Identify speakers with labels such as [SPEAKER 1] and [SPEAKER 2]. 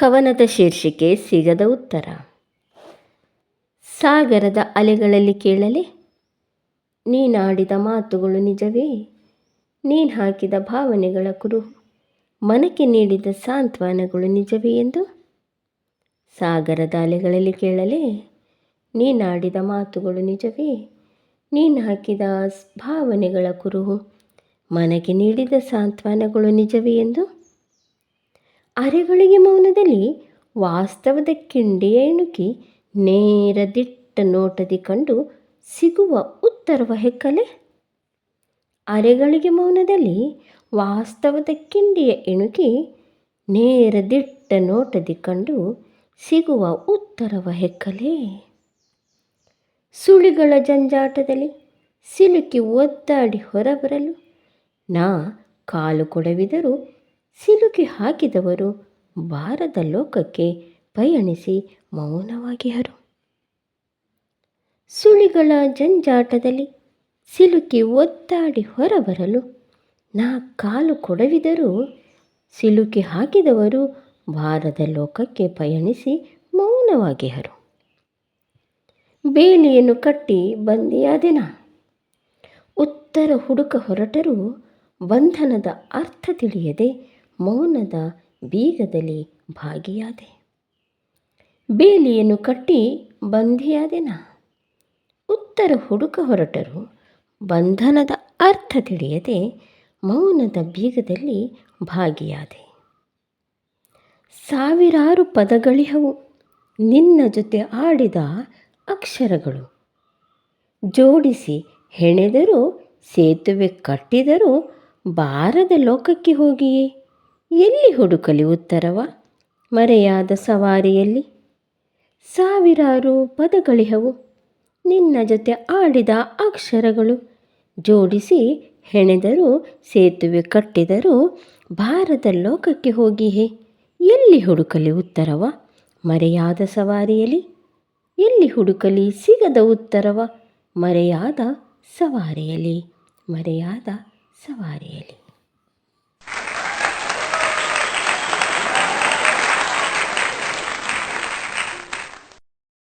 [SPEAKER 1] ಕವನದ ಶೀರ್ಷಿಕೆ ಸಿಗದ ಉತ್ತರ. ಸಾಗರದ ಅಲೆಗಳಲ್ಲಿ ಕೇಳಲೆ, ನೀನಾಡಿದ ಮಾತುಗಳು ನಿಜವೇ? ನೀನು ಹಾಕಿದ ಭಾವನೆಗಳ ಕುರುಹು ಮನಕ್ಕೆ ನೀಡಿದ ಸಾಂತ್ವನಗಳು ನಿಜವೇ ಎಂದು? ಸಾಗರದ ಅಲೆಗಳಲ್ಲಿ ಕೇಳಲೆ, ನೀನಾಡಿದ ಮಾತುಗಳು ನಿಜವೇ? ನೀನು ಹಾಕಿದ ಭಾವನೆಗಳ ಕುರುಹು ಮನಗೆ ನೀಡಿದ ಸಾಂತ್ವನಗಳು ನಿಜವೇ ಎಂದು? ಅರೆಗಳಿಗೆ ಮೌನದಲ್ಲಿ ವಾಸ್ತವದ ಕಿಂಡಿಯ ಇಣುಕಿ ನೇರ ದಿಟ್ಟ ನೋಟದಿ ಕಂಡು ಸಿಗುವ ಉತ್ತರವ ಹೆಕ್ಕಲೆ? ಅರೆಗಳಿಗೆ ಮೌನದಲ್ಲಿ ವಾಸ್ತವದ ಕಿಂಡಿಯ ಇಣುಕಿ ನೇರ ದಿಟ್ಟ ನೋಟದಿ ಕಂಡು ಸಿಗುವ ಉತ್ತರವ ಹೆಕ್ಕಲೆ? ಸುಳಿಗಳ ಜಂಜಾಟದಲ್ಲಿ ಸಿಲುಕಿ ಒದ್ದಾಡಿ ಹೊರಬರಲು ನಾ ಕಾಲು ಕೊಡವಿದರೂ ಸಿಲುಕಿ ಹಾಕಿದವರು ಭಾರದ ಲೋಕಕ್ಕೆ ಪಯಣಿಸಿ ಮೌನವಾಗಿಹರು. ಸುಳಿಗಳ ಜಂಜಾಟದಲ್ಲಿ ಸಿಲುಕಿ ಒದ್ದಾಡಿ ಹೊರಬರಲು ನಾ ಕಾಲು ಕೊಡವಿದರೂ ಸಿಲುಕಿ ಹಾಕಿದವರು ಭಾರದ ಲೋಕಕ್ಕೆ ಪಯಣಿಸಿ ಮೌನವಾಗಿಹರು. ಬೇಲಿಯನ್ನು ಕಟ್ಟಿ ಬಂದಿಯಾದೆನ ಉತ್ತರ ಹುಡುಕ ಹೊರಟರೂ ಬಂಧನದ ಅರ್ಥ ತಿಳಿಯದೆ ಮೌನದ ಬೀಗದಲ್ಲಿ ಭಾಗಿಯಾದೆ. ಬೇಲಿಯನ್ನು ಕಟ್ಟಿ ಬಂಧಿಯಾದೆನ? ಉತ್ತರ ಹುಡುಕ ಹೊರಟರು. ಬಂಧನದ ಅರ್ಥ ತಿಳಿಯದೆ ಮೌನದ ಬೀಗದಲ್ಲಿ ಭಾಗಿಯಾದೆ. ಸಾವಿರಾರು ಪದಗಳಿಹವು. ನಿನ್ನ ಜೊತೆ ಆಡಿದ ಅಕ್ಷರಗಳು. ಜೋಡಿಸಿ ಹೆಣೆದರೂ, ಸೇತುವೆ ಕಟ್ಟಿದರೂ, ಬಾರದ ಲೋಕಕ್ಕೆ ಹೋಗಿಯೇ? ಎಲ್ಲಿ ಹುಡುಕಲಿ ಉತ್ತರವ? ಮರೆಯಾದ ಸವಾರಿಯಲ್ಲಿ. ಸಾವಿರಾರು ಪದಗಳಿಹವು. ನಿನ್ನ ಜೊತೆ ಆಡಿದ ಅಕ್ಷರಗಳು. ಜೋಡಿಸಿ ಹೆಣೆದರು, ಸೇತುವೆ ಕಟ್ಟಿದರೂ, ಭಾರತ ಲೋಕಕ್ಕೆ ಹೋಗಿಯೇ ಎಲ್ಲಿ ಹುಡುಕಲಿ ಉತ್ತರವ? ಮರೆಯಾದ ಸವಾರಿಯಲ್ಲಿ. ಎಲ್ಲಿ ಹುಡುಕಲಿ ಸಿಗದ ಉತ್ತರವ? ಮರೆಯಾದ ಸವಾರಿಯಲ್ಲಿ. ಮರೆಯಾದ ಸವಾರಿಯಲ್ಲಿ.